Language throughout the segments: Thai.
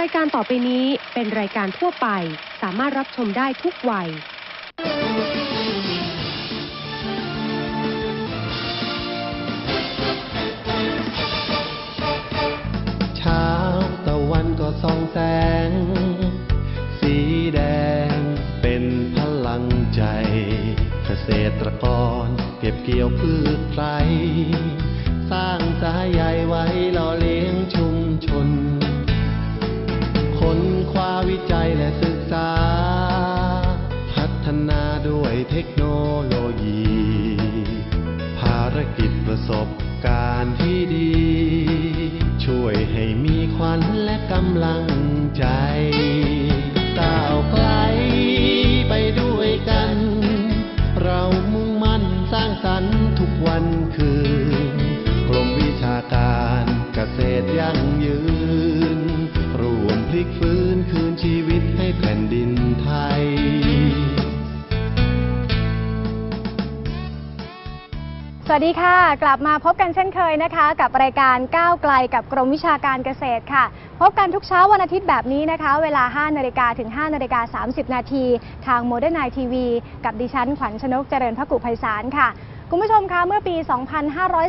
รายการต่อไปนี้เป็นรายการทั่วไป สามารถรับชมได้ทุกวัย เช้าตะวันก็ส่องแสง สีแดงเป็นพลังใจ เกษตรกรเก็บเกี่ยวพืชไรสร้างสายใยไว้หล่อเลี้ยง เทคโนโลยี ภารกิจประสบการณ์ที่ดี ช่วยให้มีขวัญและกำลังใจก้าวไกลไปด้วยกัน เรามุ่งมั่นสร้างสรรค์ทุกวันคืน กรมวิชาการเกษตรยั่งยืน รวมพลิกฟื้นคืนชีวิตให้แผ่นดินไทย วัสดีค่ะ กลับมาพบกันเช่นเคยนะคะ กับรายการก้าวไกลกับกรมวิชาการเกษตรค่ะ พบกันทุกเช้าวันอาทิตย์แบบนี้นะคะ เวลา 5นาฬิกาถึง 5นาฬิกา30 นาที ทางโมเดิร์นไนทีวีกับดิฉันขวัญชนกเจริญพระกุไพศาลค่ะ คุณผู้ชมคะเมื่อปี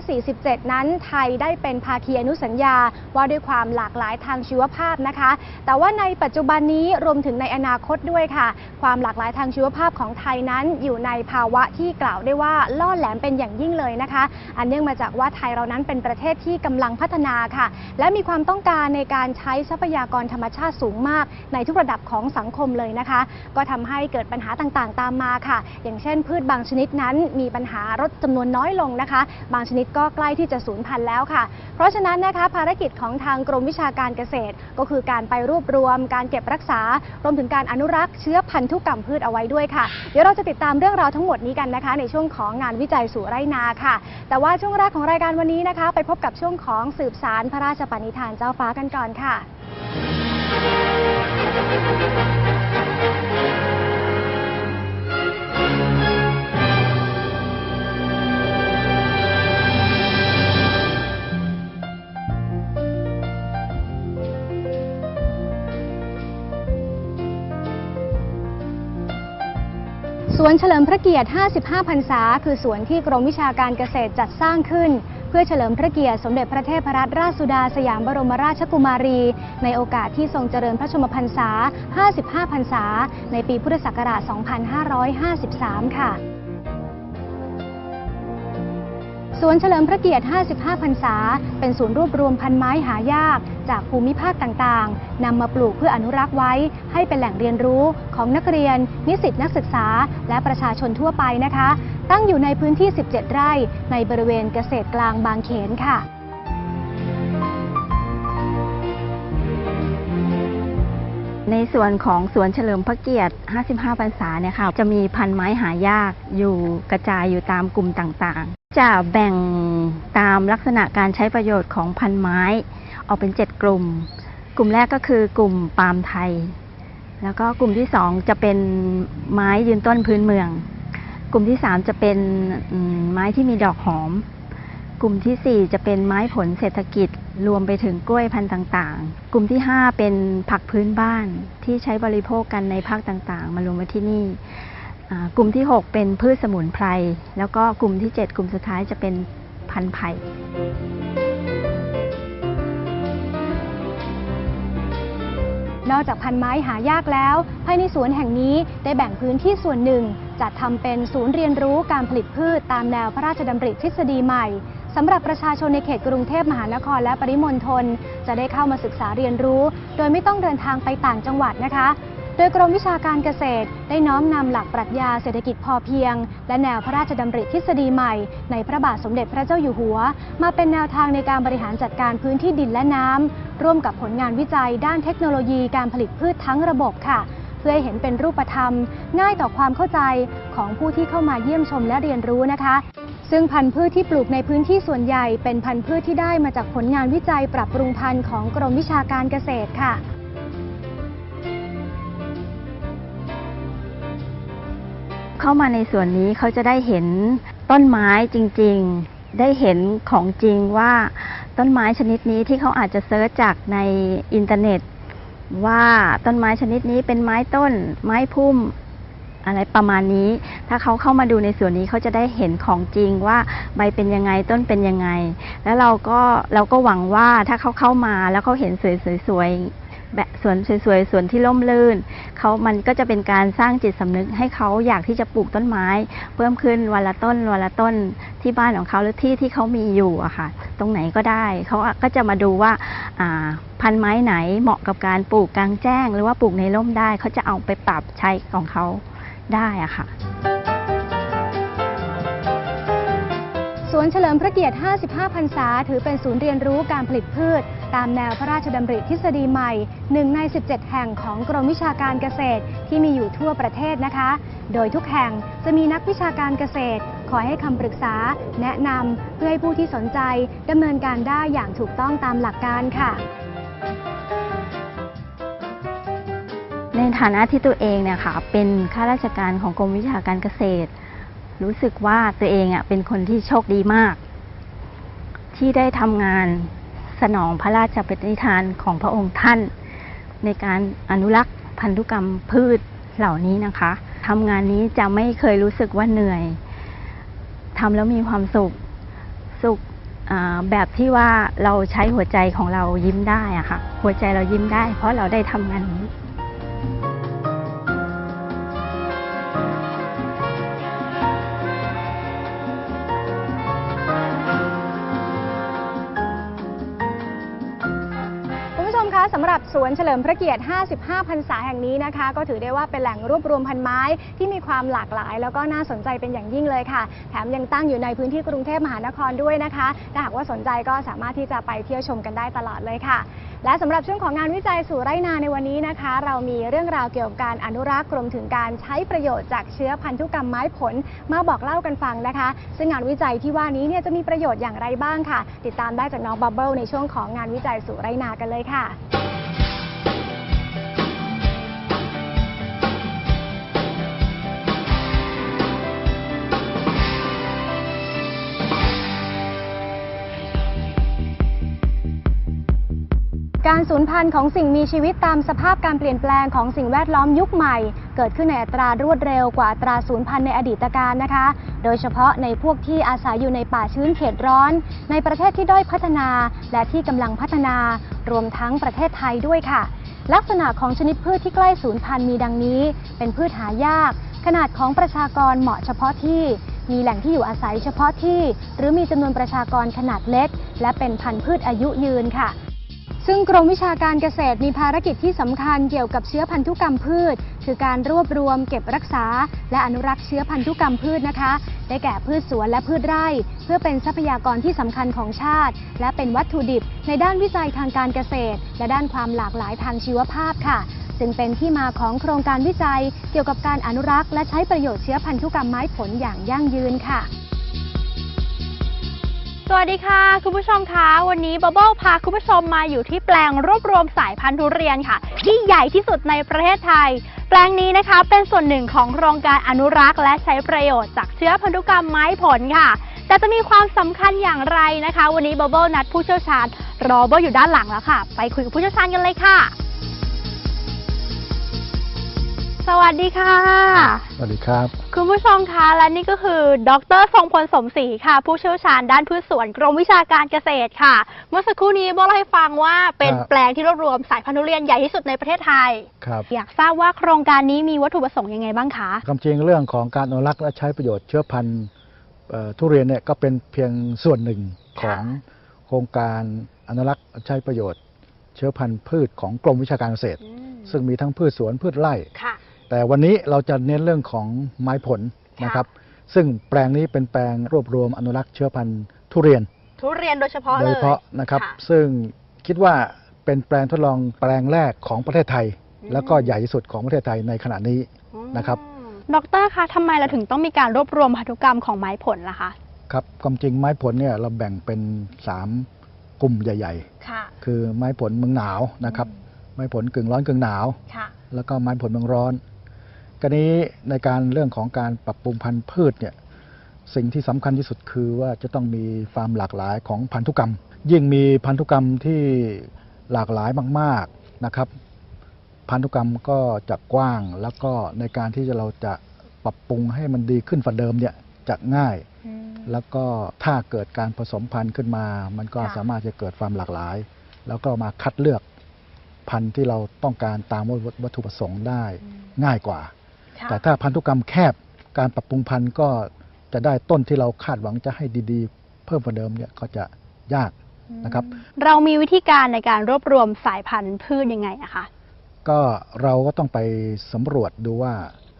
2547 นั้น ไทยได้เป็นภาคีอนุสัญญาว่าด้วยความหลากหลายทางชีวภาพนะคะ แต่ว่าในปัจจุบันนี้รวมถึงในอนาคตด้วยค่ะ ความหลากหลายทางชีวภาพของไทยนั้นอยู่ในภาวะที่กล่าวได้ว่าล่อแหลมเป็นอย่างยิ่งเลยนะคะ อันเนื่องมาจากว่าไทยเรานั้นเป็นประเทศที่กำลังพัฒนาค่ะ และมีความต้องการในการใช้ทรัพยากรธรรมชาติสูงมาก ในทุกระดับของสังคมเลยนะคะ ก็ทำให้เกิดปัญหาต่างๆ ตามมาค่ะ อย่างเช่น พืชบางชนิดนั้นมีปัญหาลดจำนวนน้อยลงนะคะ บางชนิดก็ใกล้ที่จะสูญพันธุ์แล้วค่ะ เพราะฉะนั้นนะคะภารกิจของทางกรมวิชาการเกษตร ก็คือการไปรวบรวม การเก็บรักษารวมถึงการอนุรักษ์เชื้อพันธุกรรมพืชเอาไว้ด้วยค่ะ เดี๋ยวเราจะติดตามเรื่องราวทั้งหมดนี้กันนะคะ ในช่วงของงานวิจัยสู่ไรนาค่ะ แต่ว่าช่วงแรกของรายการวันนี้นะคะ ไปพบกับช่วงของสืบสารพระราชปณิธานเจ้าฟ้ากันก่อนค่ะ วนเฉลิมพระเกียรติ 55 พรรษา คือสวนที่กรมวิชาการเกษตรจัดสร้างขึ้น เพื่อเฉลิมพระเกียรติสมเด็จพระเทพรัตนราชสุดาสยามบรมราชกุมารี ในโอกาสที่ทรงเจริญพระชนมพรรษา 55 พรรษา ในปีพุทธศักราช 2553 ค่ะ สวนเฉลิมพระเกียรติ 55 พรรษา เป็นศูนย์รวบรวมพันไม้หายาก จากภูมิภาคต่างๆ นำมาปลูกเพื่ออนุรักษ์ไว้ ให้เป็นแหล่งเรียนรู้ของนักเรียน นิสิตนักศึกษา และประชาชนทั่วไปนะคะ ตั้งอยู่ในพื้นที่ 17 ไร่ ในบริเวณเกษตรกลางบางเขนค่ะในส่วนของสวนเฉลิมพระเกียรติ 55 พรรษาเนี่ยค่ะ จะมีพันไม้หายากอยู่กระจายอยู่ตามกลุ่มต่างๆ จะแบ่งตามลักษณะการใช้ประโยชน์ของพันไม้ ออกเป็น 7 กลุ่ม กลุ่มแรกก็คือกลุ่มปาล์มไทย แล้วก็กลุ่มที่ 2 จะเป็นไม้ยืนต้นพื้นเมือง กลุ่มที่ 3 จะเป็นไม้ที่มีดอกหอม กลุ่มทีสี่4 จะเป็นไม้ผลเศรษฐกิจรวมไปถึงกล้วยพันธุ์ต่างๆ กลุ่มที่ 5 เป็นผักพื้นบ้านที่ใช้บริโภคกันในภาคต่างๆ มารวมไว้ที่นี่ กลุ่มที่ 6 เป็นพืชสมุนไพร แล้วก็กลุ่มที่ 7 กลุ่มสุดท้ายจะเป็นพันธุ์ไผ่นอกจากพันไม้หายากแล้ว ภายในสวนแห่งนี้ได้แบ่งพื้นที่ส่วนหนึ่ง จัดทำเป็นศูนย์เรียนรู้การผลิตพืชตามแนวพระราชดำริทฤษฎีใหม่สำหรับประชาชนในเขตกรุงเทพมหานครและปริมณฑลจะได้เข้ามาศึกษาเรียนรู้ โดยไม่ต้องเดินทางไปต่างจังหวัดนะคะ โดยกรมวิชาการเกษตรได้น้อมนำหลักปรัชญาเศรษฐกิจพอเพียง และแนวพระราชดำริทฤษฎีใหม่ ในพระบาทสมเด็จพระเจ้าอยู่หัว มาเป็นแนวทางในการบริหารจัดการพื้นที่ดินและน้ำ ร่วมกับผลงานวิจัยด้านเทคโนโลยีการผลิตพืชทั้งระบบค่ะ เพื่อให้เห็นเป็นรูปธรรม ง่ายต่อความเข้าใจของผู้ที่เข้ามาเยี่ยมชมและเรียนรู้นะคะซึ่งพันธุ์พืชที่ปลูกในพื้นที่ส่วนใหญ่ เป็นพันธุ์พืชที่ได้มาจากผลงานวิจัยปรับปรุงพันธุ์ของกรมวิชาการเกษตรค่ะ เข้ามาในส่วนนี้เขาจะได้เห็นต้นไม้จริง ๆ ได้เห็นของจริงว่าต้นไม้ชนิดนี้ที่เขาอาจจะเซิร์ชจากในอินเทอร์เน็ต ว่าต้นไม้ชนิดนี้เป็นไม้ต้น ไม้พุ่มอะไรประมาณนี้ ถ้าเขาเข้ามาดูในส่วนนี้เขาจะได้เห็นของจริงว่าใบเป็นยังไงต้นเป็นยังไง แล้วเราก็เราก็หวังว่าถ้าเขาเข้ามาแล้วเขาเห็นสวยๆ แบบสวนสวยๆสวนที่ร่มรื่นเขามันก็จะเป็นการสร้างจิตสำนึกให้เขาอยากที่จะปลูกต้นไม้ เพิ่มขึ้นวันละต้นวันละต้นที่บ้านของเขาหรือที่ที่เขามีอยู่อะค่ะ ตรงไหนก็ได้เขาก็จะมาดูว่าอ่าพันไม้ไหนเหมาะกับการปลูกกลางแจ้ง หรือว่าปลูกในร่มได้เขาจะเอาไปปรับใช้ของเขาได้อะค่ะสวนเฉลิมพระเกียรติ 55 พรรษา ถือเป็นศูนย์เรียนรู้การผลิตพืช ตามแนวพระราชดำริทฤษฎีใหม่ 1 ใน 17 แห่งของกรมวิชาการเกษตรที่มีอยู่ทั่วประเทศนะคะ โดยทุกแห่งจะมีนักวิชาการเกษตร คอยให้คำปรึกษา แนะนำเพื่อให้ผู้ที่สนใจดำเนินการได้อย่างถูกต้องตามหลักการค่ะในฐานะที่ตัวเองเนี่ยค่ะเป็นข้าราชการของกรมวิชาการเกษตร รู้สึกว่าตัวเองอะเป็นคนที่โชคดีมาก ที่ได้ทำงาน สนองพระราชปณิธานของพระองค์ท่าน ในการอนุรักษ์พันธุกรรมพืชเหล่านี้นะคะทำงานนี้จะไม่เคยรู้สึกว่าเหนื่อยทำแล้วมีความสุขสุขแบบที่ว่าเราใช้หัวใจของเรายิ้มได้อะค่ะ หัวใจเรายิ้มได้ เพราะเราได้ทำงานนี้ สำหรับสวนเฉลิมพระเกียรติ 55 พรรษาแห่งนี้นะคะ ก็ถือได้ว่าเป็นแหล่งรวบรวมพันไม้ที่มีความหลากหลาย แล้วก็น่าสนใจเป็นอย่างยิ่งเลยค่ะ แถมยังตั้งอยู่ในพื้นที่กรุงเทพมหานครด้วยนะคะ ถ้าหากว่าสนใจก็สามารถที่จะไปเที่ยวชมกันได้ตลอดเลยค่ะ และสำหรับช่วงของงานวิจัยสู่ไร่นาในวันนี้นะคะ เรามีเรื่องราวเกี่ยวกับการอนุรักษ์รวมถึงการใช้ประโยชน์จากเชื้อพันธุกรรมไม้ผลมาบอกเล่ากันฟังนะคะ ซึ่งงานวิจัยที่ว่านี้เนี่ยจะมีประโยชน์อย่างไรบ้างค่ะ ติดตามได้จากน้องบับเบิลในช่วงของงานวิจัยสู่ไร่นากันเลยค่ะ การสูญพันธุ์ของสิ่งมีชีวิตตามสภาพการเปลี่ยนแปลงของสิ่งแวดล้อมยุคใหม่ เกิดขึ้นในอัตรารวดเร็วกว่าอัตราสูญพันธุ์ในอดีตการนะคะ โดยเฉพาะในพวกที่อาศัยอยู่ในป่าชื้นเขตร้อน ในประเทศที่ด้อยพัฒนา และที่กำลังพัฒนารวมทั้งประเทศไทยด้วยค่ะ ลักษณะของชนิดพืชที่ใกล้สูญพันธุ์มีดังนี้ เป็นพืชหายาก ขนาดของประชากรเหมาะเฉพาะที่มีแหล่งที่อยู่อาศัยเฉพาะที่ หรือมีจำนวนประชากรขนาดเล็ก และเป็นพันธุ์พืชอายุยืนค่ะ ซึ่งกรมวิชาการเกษตรมีภารกิจที่สำคัญเกี่ยวกับเชื้อพันธุกรรมพืช คือการรวบรวมเก็บรักษา และอนุรักษ์เชื้อพันธุกรรมพืชนะคะ ได้แก่พืชสวนและพืชไร่ เพื่อเป็นทรัพยากรที่สำคัญของชาติ และเป็นวัตถุดิบ ในด้านวิจัยทางการเกษตร และด้านความหลากหลายทางชีวภาพค่ะจึงเป็นที่มาของโครงการวิจัย เกี่ยวกับการอนุรักษ์ และใช้ประโยชน์เชื้อพันธุกรรมไม้ผลอย่างยั่งยืนค่ะ สวัสดีค่ะ คุณผู้ชมคะวันนี้บับเบิลพาคุณผู้ชมมาอยู่ที่แปลงรวบรวมสายพันธุ์ทุเรียนค่ะ ที่ใหญ่ที่สุดในประเทศไทย แปลงนี้นะคะเป็นส่วนหนึ่งของโครงการอนุรักษ์ และใช้ประโยชน์จากเชื้อพันธุกรรมไม้ผลค่ะ แต่จะมีความสำคัญอย่างไรนะคะ วันนี้บับเบิลนัดผู้เชี่ยวชาญรอเบิลอยู่ด้านหลังแล้วค่ะ ไปคุยกับผู้เชี่ยวชาญกันเลยค่ะ สวัสดีค่ะ สวัสดีครับ คุณผู้ชมคะและนี่ก็คือ ดรทรงพลสมศรีค่ะ ผู้เชี่ยวชาญด้านพืชสวนกรมวิชาการเกษตรค่ะ เมื่อสักครู่นี้โบเล่าให้ฟังว่าเป็นครับ แปลงที่รวบรวมสายพันธุ์ทุเรียนใหญ่ที่สุดในประเทศไทย ครับอยากทราบว่าโครงการนี้มีวัตถุประสงค์ยังไงบ้างคะ ความจริงเรื่องของการอนุรักษ์และใช้ประโยชน์เชื้อพันธุ์เอ่อทุเรียนเนี่ยก็เป็นเพียงส่วนหนึ่งของโครงการอนุรักษ์และใช้ประโยชน์ เชื้อพันธุ์พืชของกรมวิชาการเกษตร ซึ่งมีทั้งพืชสวนพืชไร่ ค่ะ แต่วันนี้เราจะเน้นเรื่องของไม้ผลนะครับ ซึ่งแปลงนี้เป็นแปลงรวบรวมอนุรักษ์เชื้อพันธุ์ทุเรียน ทุเรียนโดยเฉพาะโดเลยยเฉพาะนะครับค่ะซึ่งคิดว่าเป็นแปลงทดลองแปลงแรกของประเทศไทยอืมแล้วก็ใหญ่ที่สุดของประเทศไทยในขณะนี้นะครับอืมดรคะทำไมเราถึงต้องมีการรวบรวมพันธุกรรมของไม้ผลล่ะคะครับความจริงไม้ผลเนี่ยเราแบ่งเป็น 3 กลุ่มใหญ่ค่ะๆคือไม้ผลเมืองหนาวนะครับ ไม้ผลกึ่งร้อนกึ่งหนาวค่ะแล้วก็ไม้ผลเมืองร้อน กรนี้ในการเรื่องของการปรับปรุงพันธุ์พืชเนี่ยสิ่งที่สำคัญที่สุดคือว่าจะต้องมีความหลากหลายของพันธุกรรม ยิ่งมีพันธุกรรมที่หลากหลายมาก ๆนะครับ พันธุกรรมก็จะกว้างแล้วก็ในการที่จะเราจะปรับปรุงให้มันดีขึ้นฝ่าเดิมเนี่ยจะง่าย แล้วก็ถ้าเกิดการผสมพันธุ์ขึ้นมา มันก็ค่ะสามารถจะเกิดความหลากหลาย แล้วก็มาคัดเลือกพันธุ์ที่เราต้องการตามวัตถุประสงค์ได้ง่ายกว่าค่ะ แต่ถ้าพันธุกรรมแคบการปรับปรุงพันธุ์ก็จะได้ต้นที่เราคาดหวังจะให้ดีๆ เพิ่มกว่าเดิมเนี่ยก็จะยากนะครับ เรามีวิธีการในการรวบรวมสายพันธุ์พืชยังไงอะคะก็เราก็ต้องไปสำรวจดูว่า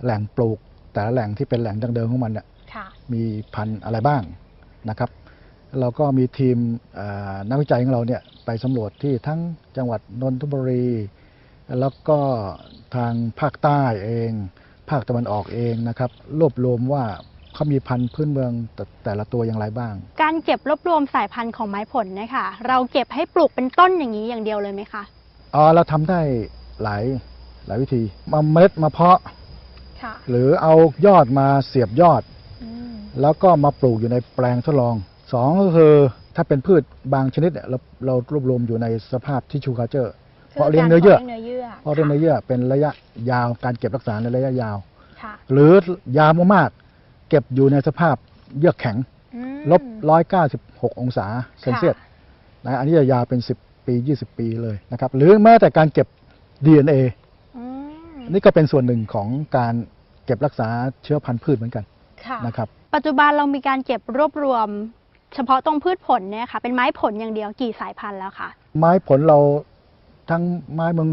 แหล่งปลูก แต่ละแหล่งที่เป็นแหล่งดังเดิมของมันเนี่ยค่ะมีพันธุ์อะไรบ้างนะครับ เราก็มีทีมเอ่อนักวิจัยของเราเนี่ยไปสำรวจที่ทั้งจังหวัดนนทบุรี แล้วก็ทางภาคใต้เอง ภาคตะวันออกเองนะครับรวบรวมว่าเขามีพันธุ์พื้นเมืองแต่แต่ละตัวอย่างไรบ้าง การเก็บรวบรวมสายพันธุ์ของไม้ผลเนี่ยค่ะเราเก็บให้ปลูกเป็นต้นอย่างนี้อย่างเดียวเลยไหมคะอ๋อเราทำได้หลายหลายวิธีมาเมล็ดมาเพาะ ค่ะหรือเอายอดมาเสียบยอดแล้วก็มาปลูกอยู่ในแปลงทดลองสองก็คือถ้าเป็นพืชบางชนิดเนี่ยเราเรารวบรวมอยู่ในสภาพทิชชูคาเจอร์ เพราะเลี้ยงเนื้อเยื่อเนื้ อเยื่อเพราะเลี้ยงเนื้อเยื่อเป็นระยะยาวการเก็บรักษาในระยะยาว ค่ะหรือยาวมากๆเก็บอยู่ในสภาพเยือกแข็งอืมลบร้อยเก้าสิบหกองศาเซนเซียสค่ะนะอันนี้จะยาวเป็น 10 ปี 20 ปีเลยนะครับ หรือแม้แต่การเก็บ DNA อืมนี่ก็เป็นส่วนหนึ่งของการเก็บรักษาเชื้อพันธุ์พืชเหมือนกันค่ะ นะครับ ปัจจุบันเรามีการเก็บรวบรวม เฉพาะตรงพืชผลเนี่ยค่ะ เป็นไม้ผลอย่างเดียวกี่สายพันธุ์แล้วคะไม้ผลเรา ทั้งไม้เมือง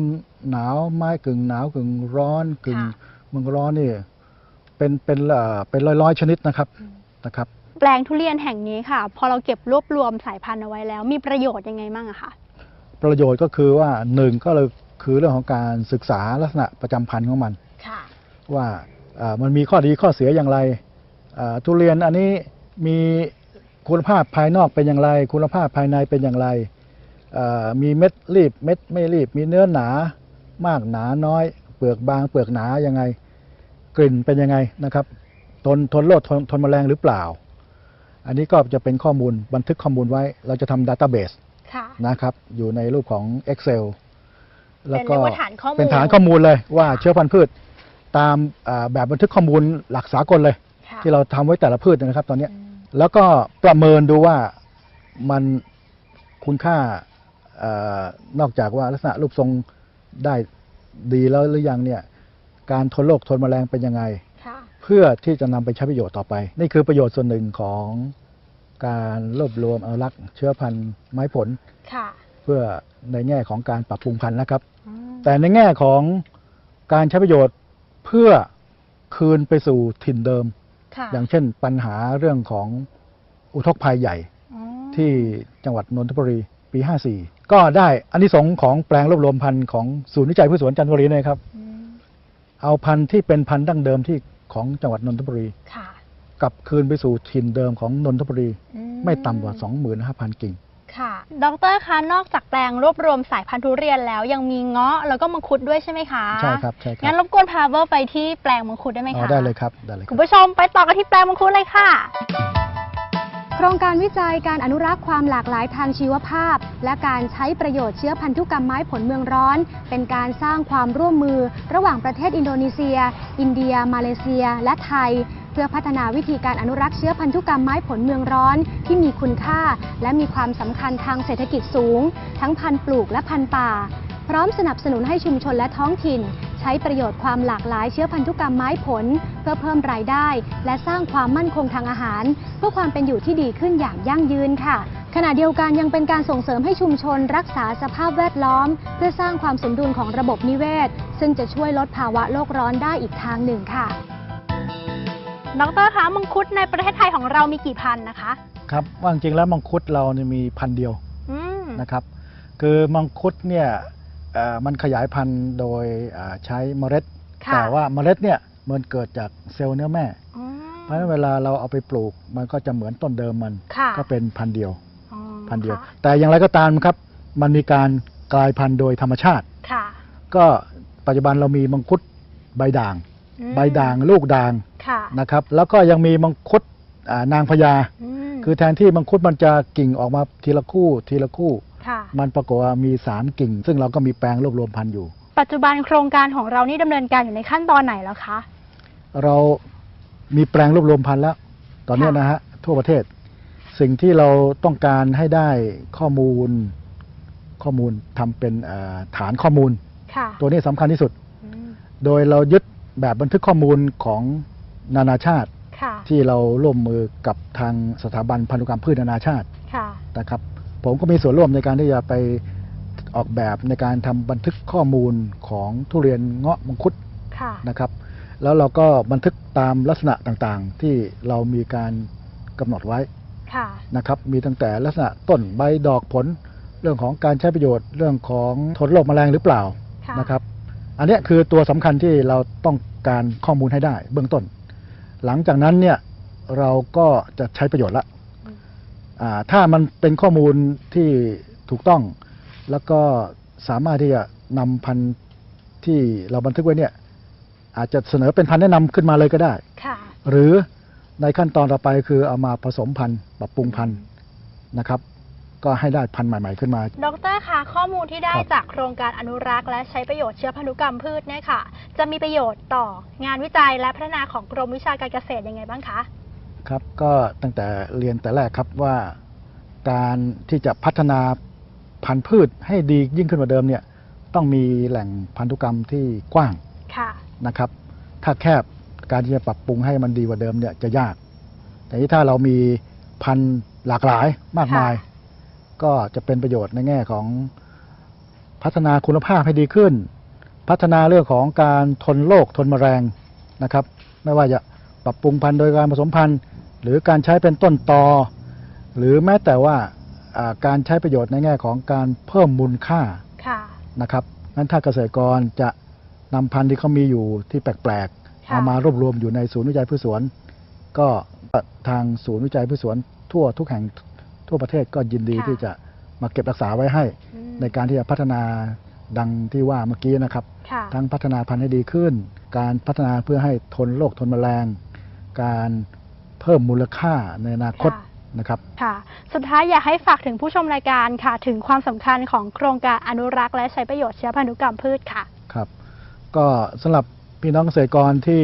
หนาว ไม้กึ่งหนาวกึ่งร้อนกึ่งค่ะ เมืองร้อนนี่เป็นเป็นเอ่อเป็นร้อยร้อยๆชนิดนะครับนะครับ แปลงทุเรียนแห่งนี้ค่ะ พอเราเก็บรวบรวมสายพันธุ์เอาไว้แล้ว มีประโยชน์ยังไงบ้างอะคะประโยชน์ก็คือว่าหนึ่งก็เลยคือเรื่องของการศึกษาลักษณะประจำพันธุ์ของมัน ค่ะ ว่าเอ่อมันมีข้อดีข้อเสียอย่างไรเอ่อทุเรียนอันนี้มีคุณภาพภายนอกเป็นอย่างไร คุณภาพภายในเป็นอย่างไรเอ่อ มีเม็ดรีบ เม็ดไม่รีบ มีเนื้อหนามากหนาน้อย เปลือกบาง เปลือกหนายังไง กลิ่นเป็นยังไงนะครับ ทนทนโรคทนทนแมลงหรือเปล่า อันนี้ก็จะเป็นข้อมูลบันทึกข้อมูลไว้ เราจะทำดัตต้าเบสค่ะนะครับ อยู่ในรูปของ Excel แล้วก็เป็นเรียกว่าฐานข้อมูลเป็นฐานข้อมูลเลยว่าเชื้อพันธุ์พืช ตามอ่าแบบบันทึกข้อมูลหลักสากลเลยค่ะที่เราทำไว้แต่ละพืชนะครับ ตอนเนี้ยแล้วก็ประเมินดูว่ามันคุณค่าเออ นอกจากว่าลักษณะรูปทรงได้ดีแล้วหรือยังเนี่ยการทนโรคทนแมลงเป็นยังไงค่ะเพื่อที่จะนำไปใช้ประโยชน์ต่อไป นี่คือประโยชน์ส่วนหนึ่งของการรวบรวมเอารักษ์เชื้อพันธุ์ไม้ผลค่ะเพื่อในแง่ของการปรับปรุงพันธุ์นะครับ แต่ในแง่ของการใช้ประโยชน์เพื่อคืนไปสู่ถิ่นเดิมค่ะอย่างเช่นปัญหาเรื่องของอุทกภัยใหญ่อ๋อที่จังหวัดนนทบุรีปี 54 ก็ได้อันนี้สงส์ของแปลงรวบรวมพันธุ์ของศูนย์วิจัยพืชสวนจันทบุรีนะครับ อืมเอาพันธุ์ที่เป็นพันธุ์ดั้งเดิมที่ของจังหวัดนนทบุรีค่ะกลับคืนไปสู่ถิ่นเดิมของนนทบุรี อืไม่ต่ำกว่า 25,000 กิ่ง ค่ะ ดรคะ นอกจากแปลงรวบรวมสายพันธุ์ทุเรียนแล้วยังมีเงาะแล้วก็มังคุดด้วยใช่ไหมคะใช่ครับ ใช่ครังั้นรบกวนพาเบอร์ไปที่แปลงมังคุดได้ไหมอ๋อคะได้เลยครับได้เลยคคุรัณบ ผู้ชมไปต่อกันที่แปลงมังคุดเลยค่ะ โครงการวิจัยการอนุรักษ์ความหลากหลายทางชีวภาพ และการใช้ประโยชน์เชื้อพันธุกรรมไม้ผลเมืองร้อน เป็นการสร้างความร่วมมือ ระหว่างประเทศอินโดนีเซีย อินเดีย มาเลเซีย และไทย เพื่อพัฒนาวิธีการอนุรักษ์เชื้อพันธุกรรมไม้ผลเมืองร้อน ที่มีคุณค่า และมีความสำคัญทางเศรษฐกิจสูง ทั้งพันธุ์ปลูกและพันธุ์ป่า พร้อมสนับสนุนให้ชุมชนและท้องถิ่น ใช้ประโยชน์ความหลากหลายเชื้อพันธุกรรมไม้ผล เพื่อเพิ่มรายได้ และสร้างความมั่นคงทางอาหาร เพื่อความเป็นอยู่ที่ดีขึ้นอย่างยั่งยืนค่ะ ขณะเดียวกันยังเป็นการส่งเสริมให้ชุมชน รักษาสภาพแวดล้อม เพื่อสร้างความสมดุลของระบบนิเวศ ซึ่งจะช่วยลดภาวะโลกร้อนได้อีกทางหนึ่งค่ะดรคะมังคุดในประเทศไทยของเรามีกี่พันธุ์นะคะ ครับว่าจริงๆแล้วมังคุดเราเนี่ยมีพันธุ์เดียวอืมนะครับ คือมังคุดเนี่ยเอ่อ มันขยายพันธุ์โดยอ่าใช้เมล็ด ค่ะ แต่ว่าเมล็ดเนี่ยมันเกิดจากเซลล์เนื้อแม่ อืมเพราะฉะนั้นเวลาเราเอาไปปลูกมันก็จะเหมือนต้นเดิมมัน ค่ะก็เป็นพันธุ์เดียว อ๋อพันธุ์เดียว ค่ะแต่อย่างไรก็ตามครับ มันมีการกลายพันธุ์โดยธรรมชาติ ค่ะก็ปัจจุบันเรามีมังคุดใบด่าง อืมใบด่างลูกด่างค่ะนะครับ แล้วก็ยังมีมังคุดอ่านางพญา มคือแทนที่มังคุดมันจะกิ่งออกมาทีละคู่ทีละคู่ค่ะ มันปรากฏว่ามีสามกิ่ง ซึ่งเราก็มีแปลงรวบรวมพันธุ์อยู่ ปัจจุบันโครงการของเรานี่ดำเนินการอยู่ในขั้นตอนไหนแล้วคะ เรามีแปลงรวบรวมพันธุ์แล้ว ตอนเนี้ยค่ะนะฮะทั่วประเทศ สิ่งที่เราต้องการให้ได้ข้อมูลข้อมูลทำเป็นเอ่อฐานข้อมูลค่ะตัวนี้สำคัญที่สุดอืมโดยเรายึดแบบบันทึกข้อมูลของนานาชาติค่ะที่เราร่วมมือกับทางสถาบันพันธุกรรมพืชนานาชาติค่ะนะครับ ผมก็มีส่วนร่วมในการที่จะไปออกแบบในการทำบันทึกข้อมูลของทุเรียนเงาะมังคุดค่ะนะครับ แล้วเราก็บันทึกตามลักษณะต่างๆ ที่เรามีการกำหนดไว้ค่ะนะครับมีตั้งแต่ลักษณะต้นใบดอกผล เรื่องของการใช้ประโยชน์เรื่องของทนโรคแมลงหรือเปล่าค่ะนะครับ อันเนี้ยคือตัวสำคัญที่เราต้องการข้อมูลให้ได้เบื้องต้น หลังจากนั้นเนี่ยเราก็จะใช้ประโยชน์ละอืมอ่า ถ้ามันเป็นข้อมูลที่ถูกต้อง แล้วก็สามารถที่จะนำพันธุ์ที่เราบันทึกไว้เนี่ยอาจจะเสนอเป็นพันธุ์แนะนำขึ้นมาเลยก็ได้ค่ะหรือในขั้นตอนต่อไปคือเอามาผสมพันธุ์ปรับปรุงพันธุ์นะครับก็ให้ได้พันธุ์ใหม่ ๆ ขึ้นมา ดรคะข้อมูลที่ได้ครับจากโครงการอนุรักษ์และใช้ประโยชน์เชื้อพันธุกรรมพืชเนี่ยค่ะ จะมีประโยชน์ต่องานวิจัยและพัฒนาของกรมวิชาการเกษตรยังไงบ้างคะ ครับก็ตั้งแต่เรียนแต่แรกครับว่าการที่จะพัฒนาพันธุ์พืชให้ดียิ่งขึ้นกว่าเดิมเนี่ยต้องมีแหล่งพันธุกรรมที่กว้างค่ะนะครับ ถ้าแคบการที่จะปรับปรุงให้มันดีกว่าเดิมเนี่ยจะยาก แต่ที่ถ้าเรามีพันธุ์หลากหลายมากมายค่ะก็จะเป็นประโยชน์ในแง่ของพัฒนาคุณภาพให้ดีขึ้น พัฒนาเรื่องของการทนโรคทนแมลงนะครับ ไม่ว่าจะป รับปรุงพันธุ์โดยการผสมพันธุ์ หรือการใช้เป็นต้นตอ หรือแม้แต่ว่าอ่าการใช้ประโยชน์ในแง่ของการเพิ่มมูลค่าค่ะนะครับงั้นถ้าเกษตรกรจะนำพันธุ์ที่เขามีอยู่ที่แปลกๆค่ะเอามารวบรวมอยู่ในศูนย์วิจัยพืชสวน ก็ทางศูนย์วิจัยพืชสวน ทั่วทุกแห่งทั่วประเทศก็ยินดีค่ะที่จะมาเก็บรักษาไว้ให้อืมในการที่จะพัฒนาดังที่ว่าเมื่อกี้นะครับค่ะทั้งพัฒนาพันธุ์ให้ดีขึ้น การพัฒนาเพื่อให้ทนโรคทนแมลง การเพิ่มมูลค่าในอนาคตค่ะนะครับค่ะ สุดท้ายอยากให้ฝากถึงผู้ชมรายการค่ะ ถึงความสำคัญของโครงการอนุรักษ์และใช้ประโยชน์เชื้อพันธุกรรมพืชค่ะ ครับ ก็สำหรับพี่น้องเกษตรกรที่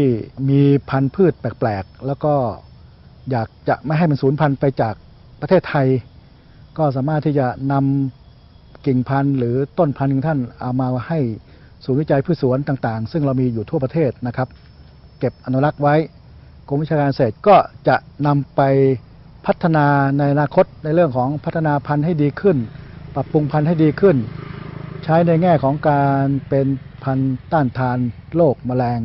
มีพันธุ์พืชแปลกๆ แล้วก็อยากจะไม่ให้มันสูญพันธุ์ไปจากประเทศไทย ก็สามารถที่จะนำกิ่งพันธุ์หรือต้นพันธุ์ของท่านเอามาให้ศูนย์วิจัยพืชสวนต่างๆ ซึ่งเรามีอยู่ทั่วประเทศนะครับ เก็บอนุรักษ์ไว้ กรมวิชาการเกษตรก็จะนำไปพัฒนาในอนาคตในเรื่องของพัฒนาพันธุ์ให้ดีขึ้น ปรับปรุงพันธุ์ให้ดีขึ้น ใช้ในแง่ของการเป็นพันธุ์ต้านทานโรคแมลง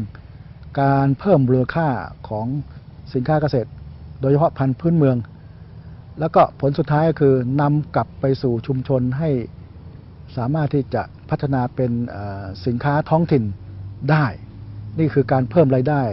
การเพิ่มมูลค่าของสินค้าเกษตร โดยเฉพาะพันธุ์พื้นเมือง แล้วก็ผลสุดท้ายก็คือนำกลับไปสู่ชุมชนให้สามารถที่จะพัฒนาเป็นสินค้าท้องถิ่นได้ นี่คือการเพิ่มรายได้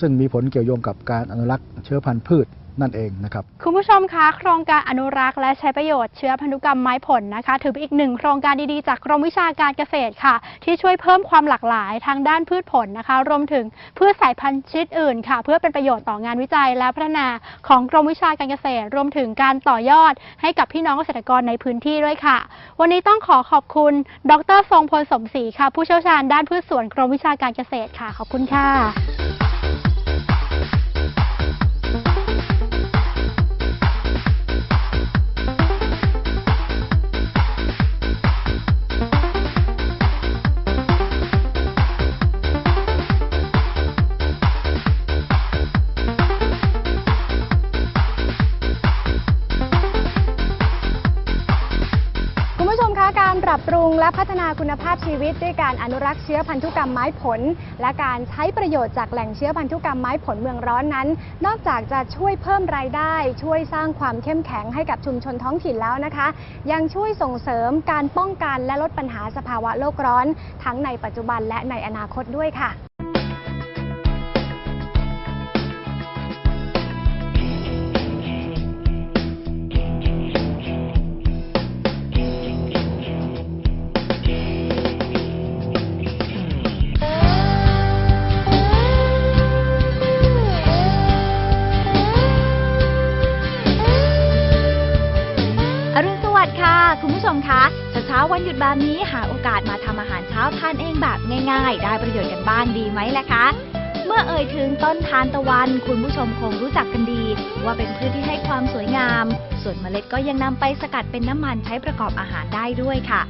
ซึ่งมีผลเกี่ยวโยงกับการอนุรักษ์เชื้อพันธุ์พืชนั่นเองนะครับคุณผู้ชมคะโครงการอนุรักษ์และใช้ประโยชน์เชื้อพันธุกรรมไม้ผลนะคะ ถือเป็นอีกหนึ่งโครงการดีๆจากกรมวิชาการเกษตรค่ะ ที่ช่วยเพิ่มความหลากหลายทางด้านพืชผลนะคะ รวมถึงพืชสายพันธุ์ชนิดอื่นค่ะ เพื่อเป็นประโยชน์ต่องานวิจัยและพัฒนาของกรมวิชาการเกษตร รวมถึงการต่อยอด ให้กับพี่น้องเกษตรกรในพื้นที่ด้วยค่ะ วันนี้ต้องขอขอบคุณ ดรทรงพลสมศรีค่ะ ผู้เชี่ยวชาญด้านพืชสวนกรมวิชาการเกษตรค่ะ ขอบคุณค่ะ และพัฒนาคุณภาพชีวิตด้วยการอนุรักษ์เชื้อพันธุกรรมไม้ผล และการใช้ประโยชน์จากแหล่งเชื้อพันธุกรรมไม้ผลเมืองร้อนนั้น นอกจากจะช่วยเพิ่มรายได้ ช่วยสร้างความเข้มแข็งให้กับชุมชนท้องถิ่นแล้วนะคะ ยังช่วยส่งเสริมการป้องกันและลดปัญหาสภาวะโลกร้อน ทั้งในปัจจุบันและในอนาคตด้วยค่ะาช้าวันหยุดแบบนี้หาโอกาสมาทำอาหารเช้าทานเองแบบง่ายๆ ได้ประโยชน์กันบ้างดีไหมล่ะคะ เมื่อเอ่ยถึงต้นทานตะวัน คุณผู้ชมคงรู้จักกันดี ว่าเป็นพืชที่ให้ความสวยงาม ส่วนเมล็ดก็ยังนำไปสกัดเป็นน้ำมันใช้ประกอบอาหารได้ด้วยค่ะ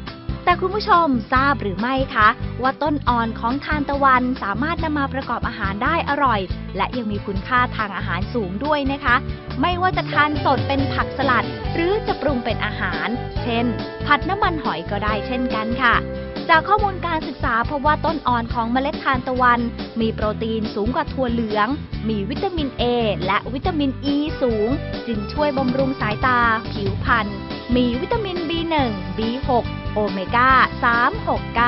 แต่คุณผู้ชมทราบหรือไม่คะ ว่าต้นอ่อนของทานตะวันสามารถนำมาประกอบอาหารได้อร่อย และยังมีคุณค่าทางอาหารสูงด้วยนะคะ ไม่ว่าจะทานสดเป็นผักสลัด หรือจะปรุงเป็นอาหาร เช่น ผัดน้ำมันหอยก็ได้เช่นกันค่ะจากข้อมูลการศึกษาพบว่าต้นอ่อนของเมล็ดทานตะวัน มีโปรตีนสูงกว่าถั่วเหลือง มีวิตามิน A และวิตามิน E สูง จึงช่วยบำรุงสายตา ผิวพรรณมีวิตามิน B1 B6 โอเมก้า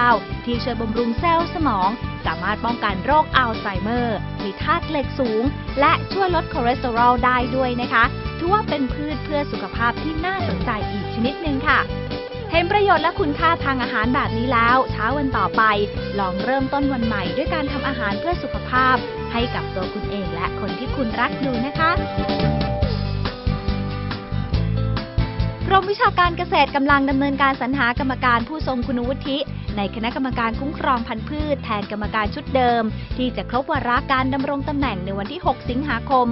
369 ที่ช่วยบำรุงเซลล์สมอง สามารถป้องกันโรคอัลไซเมอร์ มีธาตุเหล็กสูง และช่วยลดคอเลสเตอรอลได้ด้วยนะคะ ถือว่าเป็นพืชเพื่อสุขภาพที่น่าสนใจอีกชนิดหนึ่งค่ะเห็นประโยชน์และคุณค่าทางอาหารแบบนี้แล้ว เช้าวันต่อไป ลองเริ่มต้นวันใหม่ด้วยการทำอาหารเพื่อสุขภาพ ให้กับตัวคุณเองและคนที่คุณรักดูนะคะ รมวิชาการเกษตรกำลังดำเนินการสรรหากรรมการผู้ทรงคุณวุฒิ ในคณะกรรมการคุ้มครองพันธุ์พืชแทนกรรมการชุดเดิม ที่จะครบวาระการดำรงตำแหน่งในวันที่ 6 สิงหาคม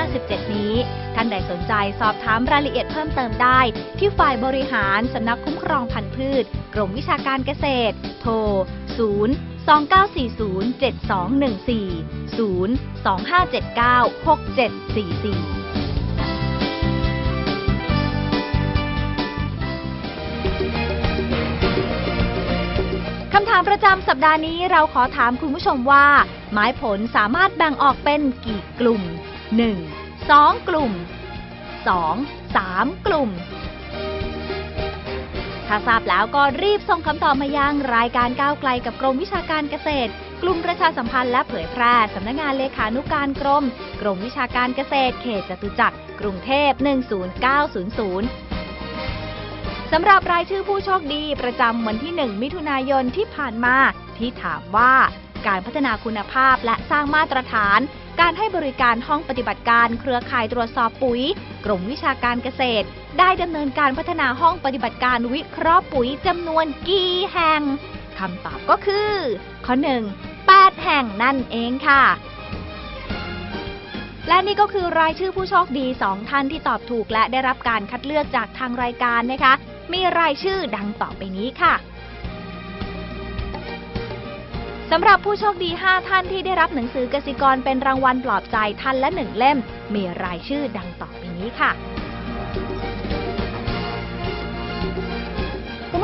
2557 นี้ ท่านใดสนใจสอบถามรายละเอียดเพิ่มเติมได้ ที่ฝ่ายบริหารสำนักคุ้มครองพันธุ์พืช กรมวิชาการเกษตร โทร 0 2940 7214 0 2579 6744ามประจำสัปดาห์นี้เราขอถามคุณผู้ชมว่า ไม้ผลสามารถแบ่งออกเป็นกี่กลุ่ม 1. 2 กลุ่ม 2. 3 กลุ่ม ถ้าทราบแล้วก็รีบส่งคำตอบมายังรายการก้าวไกลกับกรมวิชาการเกษตร กลุ่มประชาสัมพันธ์และเผยแพร่สำนักงานเลขานุการกรม กรมวิชาการเกษตร เขตจตุจักร กรุงเทพ 10900 สำหรับรายชื่อผู้โชคดีประจำวันที่ 1 มิถุนายนที่ผ่านมา ที่ถามว่าการพัฒนาคุณภาพและสร้างมาตรฐาน การให้บริการห้องปฏิบัติการเครือข่ายตรวจสอบปุ๋ย กรมวิชาการเกษตร ได้ดำเนินการพัฒนาห้องปฏิบัติการวิเคราะห์ปุ๋ยจำนวนกี่แห่งคำตอบก็คือ ข้อ 1 8 แห่งนั่นเองค่ะและนี่ก็คือรายชื่อผู้โชคดี 2 ท่านที่ตอบถูกและได้รับการคัดเลือกจากทางรายการนะคะ มีรายชื่อดังต่อไปนี้ค่ะสำหรับผู้โชคดี 5 ท่านที่ได้รับหนังสือกสิกรเป็นรางวัลปลอบใจท่านละหนึ่งเล่ม มีรายชื่อดังต่อไปนี้ค่ะ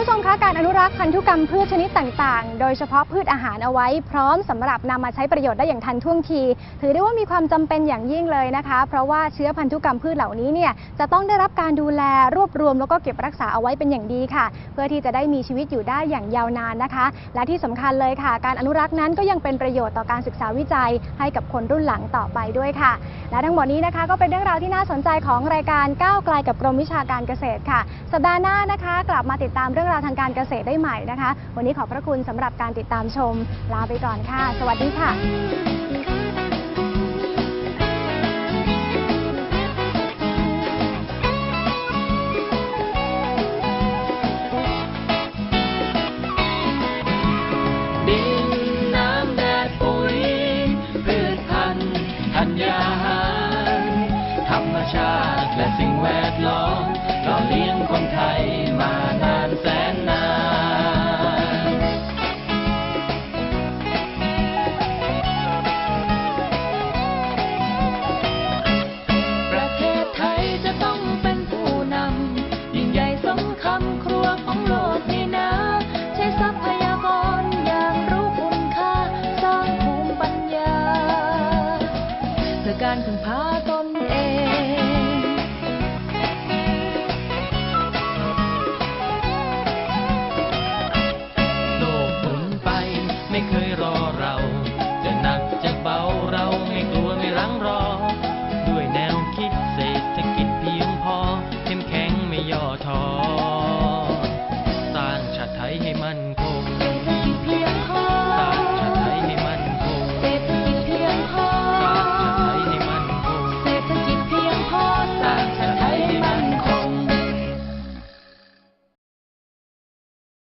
ผู้ชมคะการอนุรักษ์พันธุกรรมพืชชนิดต่างๆ โดยเฉพาะพืชอาหารเอาไว้ พร้อมสำหรับนำมาใช้ประโยชน์ได้อย่างทันท่วงที ถือได้ว่ามีความจำเป็นอย่างยิ่งเลยนะคะ เพราะว่าเชื้อพันธุกรรมพืชเหล่านี้เนี่ยจะต้องได้รับการดูแลรวบรวมแล้วก็เก็บรักษาเอาไว้เป็นอย่างดีค่ะ เพื่อที่จะได้มีชีวิตอยู่ได้อย่างยาวนานนะคะ และที่สำคัญเลยค่ะ การอนุรักษ์นั้นก็ยังเป็นประโยชน์ต่อการศึกษาวิจัย ให้กับคนรุ่นหลังต่อไปด้วยค่ะ และทั้งหมดนี้นะคะ ก็เป็นเรื่องราวที่น่าสนใจของรายการก้าวไกลกับกรมวิชาการเกษตรค่ะ สัปดาห์หน้านะคะ กลับมาติดตามเรื่องราวทางการเกษตรได้ใหม่นะคะ วันนี้ขอบพระคุณสำหรับการติดตามชม ลาไปก่อนค่ะ สวัสดีค่ะ